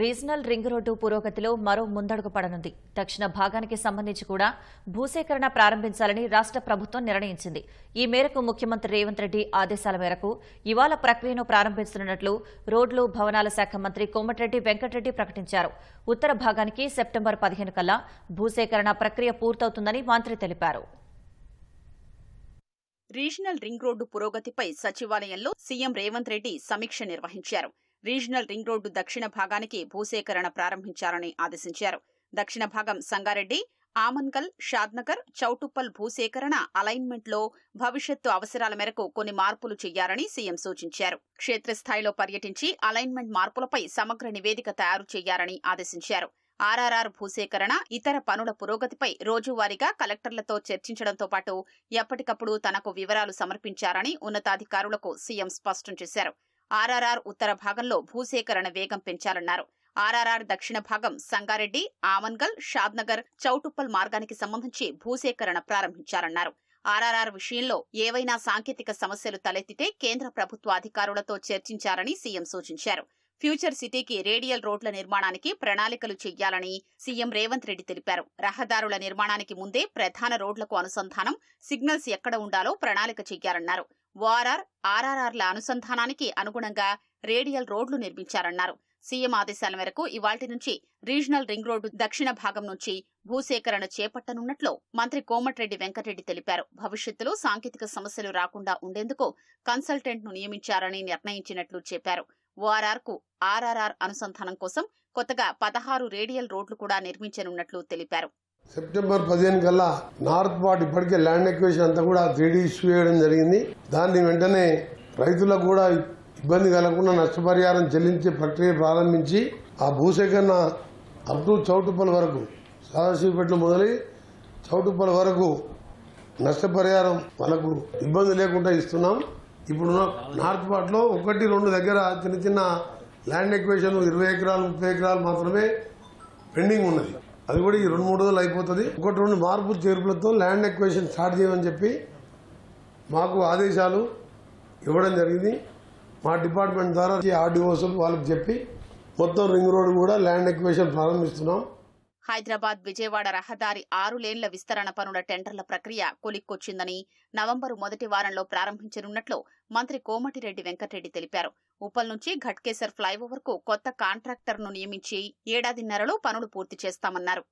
Regional ring road పురోగతిలో మరో ముందడుగు పడనుంది. దక్షిణ భాగానికి సంబంధించి కూడా భూసేకరణ ప్రారంభించాలని రాష్ట్ర ప్రభుత్వం నిర్ణయించింది. ఈ మేరకు ముఖ్యమంత్రి రేవంత్ రెడ్డి ఆదేశాల మేరకు ఇవాళ ప్రక్రియను ప్రారంభిస్తున్నట్లు రోడ్లు భవనాల శాఖ మంత్రి కోమటిరెడ్డి వెంకటరెడ్డి ప్రకటించారు. ఉత్తర భాగానికి సెప్టెంబర్ పదిహేను కల్లా భూసేకరణ ప్రక్రియ పూర్తవుతుందని మంత్రి తెలిపారు. రీజనల్ రింగ్ రోడ్డు పురోగతిపై సచివాలయంలో సీఎం రేవంత్ రెడ్డి సమీక్ష నిర్వహించారు. రీజనల్ రింగ్ రోడ్డు దక్షిణ భాగానికి భూసేకరణ ప్రారంభించాలని ఆదేశించారు. దక్షిణ భాగం సంగారెడ్డి ఆమన్గల్ షాద్నగర్ చౌటుప్పల్ భూసేకరణ అలైన్మెంట్లో భవిష్యత్తు అవసరాల మేరకు కొన్ని మార్పులు చేయాలని సీఎం సూచించారు. క్షేత్రస్థాయిలో పర్యటించి అలైన్మెంట్ మార్పులపై సమగ్ర నివేదిక తయారు చేయాలని ఆదేశించారు. ఆర్ఆర్ఆర్ భూసేకరణ ఇతర పనుల పురోగతిపై రోజువారీగా కలెక్టర్లతో చర్చించడంతో పాటు ఎప్పటికప్పుడు తనకు వివరాలు సమర్పించారని ఉన్నతాధికారులకు సీఎం స్పష్టం చేశారు. ఆర్ఆర్ఆర్ ఉత్తర భాగంలో భూసేకరణ వేగం పెంచాలన్నారు. ఆర్ఆర్ఆర్ దక్షిణ భాగం సంగారెడ్డి ఆమన్గల్ షాద్నగర్ చౌటుప్పల్ మార్గానికి సంబంధించి భూసేకరణ ప్రారంభించాలన్నారు. ఆర్ఆర్ఆర్ విషయంలో ఏవైనా సాంకేతిక సమస్యలు తలెత్తితే కేంద్ర ప్రభుత్వ అధికారులతో చర్చించారని సీఎం సూచించారు. ఫ్యూచర్ సిటీకి రేడియల్ రోడ్ల నిర్మాణానికి ప్రణాళికలు చెయ్యాలని సీఎం రేవంత్ రెడ్డి తెలిపారు. రహదారుల నిర్మాణానికి ముందే ప్రధాన రోడ్లకు అనుసంధానం సిగ్నల్స్ ఎక్కడ ఉండాలో ప్రణాళిక చెయ్యాలన్నారు. ఓఆర్ఆర్ ఆర్ఆర్ఆర్ల అనుసంధానానికి అనుగుణంగా రేడియల్ రోడ్లు నిర్మించారన్నారు. సీఎం ఆదేశాల మేరకు ఇవాల్టి నుంచి రీజనల్ రింగ్ రోడ్డు దక్షిణ భాగం నుంచి భూసేకరణ చేపట్టనున్నట్లు మంత్రి కోమటిరెడ్డి వెంకటరెడ్డి తెలిపారు. భవిష్యత్తులో సాంకేతిక సమస్యలు రాకుండా ఉండేందుకు కన్సల్టెంట్ను నియమించారని నిర్ణయించినట్లు చెప్పారు. ఓఆర్ఆర్కు ఆర్ఆర్ఆర్ అనుసంధానం కోసం కొత్తగా పదహారు రేడియల్ రోడ్లు కూడా నిర్మించనున్నట్లు తెలిపారు. సెప్టెంబర్ పదిహేను కల్లా నార్త్ పార్ట్ ఇప్పటికే ల్యాండ్ ఎక్వేషన్ అంతా కూడా త్రీడీ ఇష్యూ చేయడం జరిగింది. దాన్ని వెంటనే రైతులకు కూడా ఇబ్బంది కలగకుండా నష్టపరిహారం చెల్లించే ప్రక్రియ ప్రారంభించి ఆ భూసేకరణ అప్ టు చౌటుప్పల వరకు సదాశివపేటలో మొదలై చౌటుప్పల వరకు నష్టపరిహారం వాళ్ళకు ఇబ్బంది లేకుండా ఇస్తున్నాం. ఇప్పుడు నార్త్ పార్ట్లో ఒకటి రెండు దగ్గర చిన్న చిన్న ల్యాండ్ ఎక్వేషన్ ఇరవై ఎకరాలు ముప్పై ఎకరాలు మాత్రమే పెండింగ్ ఉన్నది. అది కూడా ఈ రెండు మూడు రోజులు అయిపోతుంది. ఒకటి రెండు మార్పు చేర్పులతో ల్యాండ్ ఎక్వేషన్ స్టార్ట్ చేయమని చెప్పి మాకు ఆదేశాలు ఇవ్వడం జరిగింది. మా డిపార్ట్మెంట్ ద్వారా ఆర్డీఓస్ వాళ్ళకి చెప్పి మొత్తం రింగ్ రోడ్ కూడా ల్యాండ్ ఎక్వేషన్ ప్రారంభిస్తున్నాం. హైదరాబాద్ విజయవాడ రహదారి ఆరు లేన్ల విస్తరణ పనుల టెండర్ల ప్రక్రియ కొలిక్కొచ్చిందని నవంబరు మొదటి వారంలో ప్రారంభించనున్నట్లు మంత్రి కోమటిరెడ్డి వెంకటరెడ్డి తెలిపారు. ఉప్పల్ నుంచి ఘట్కేసర్ ఫ్లైఓవర్కు కొత్త కాంట్రాక్టర్ను నియమించి ఏడాదిన్నరలో పనులు పూర్తి చేస్తామన్నారు.